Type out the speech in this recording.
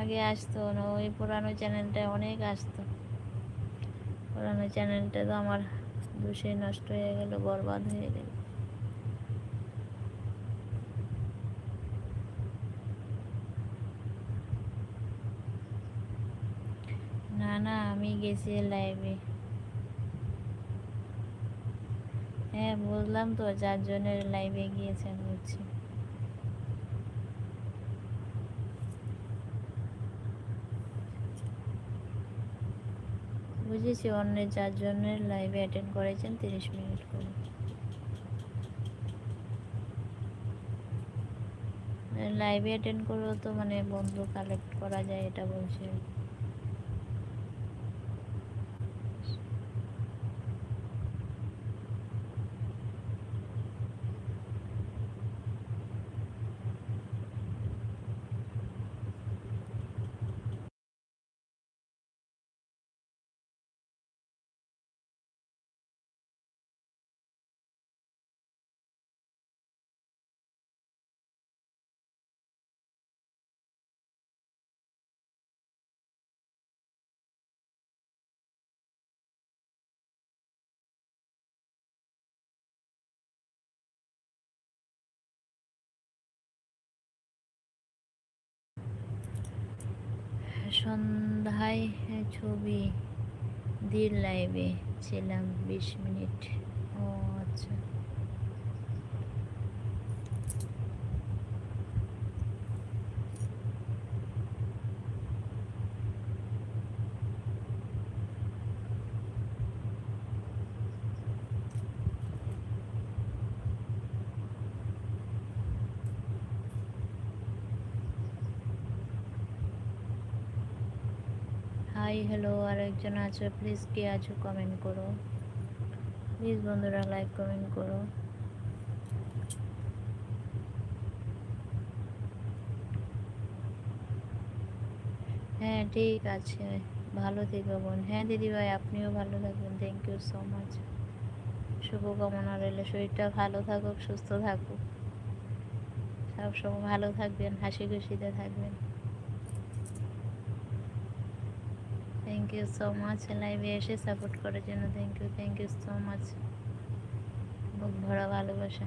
আগে আসতো না, ওই পুরানো চ্যানেলটা অনেক আসতো। পুরানো চ্যানেলটা তো আমার দোষে নষ্ট হয়ে গেল, বরবাদ হয়ে গেল। না না, আমি গেছি লাইভে হ্যাঁ বুঝলাম তো, চারজনের লাইভে গিয়েছেন বুঝছি বুঝেছি, অন্যের চারজনের লাইভে অ্যাটেন্ড করেছেন তিরিশ মিনিট করে। লাইভে অ্যাটেন্ড করেও তো মানে বন্ধু কালেক্ট করা যায়, এটা বলছি। সন্ধ্যায় ছবি দিন লাইভে ছিলাম বিশ মিনিট। ও আচ্ছা। হাই হ্যালো আর একজন আছো প্লিজ কে আছো কমেন্ট করো। প্লিজ বন্ধুরা লাইক কমেন্ট করো। হ্যাঁ ঠিক আছে, ভালো থেকো বোন। হ্যাঁ দিদিভাই আপনিও ভালো থাকবেন থ্যাংক ইউ সো মাচ শুভকামনা রইল, শরীরটা ভালো থাকুক, সুস্থ থাকুক। সবসময় ভালো থাকবেন, হাসি খুশিতে থাকবেন। থ্যাংক ইউ সো মাচ লাইভে এসে সাপোর্ট করার জন্য. Thank you thank you so much বুক ভরা ভালোবাসা।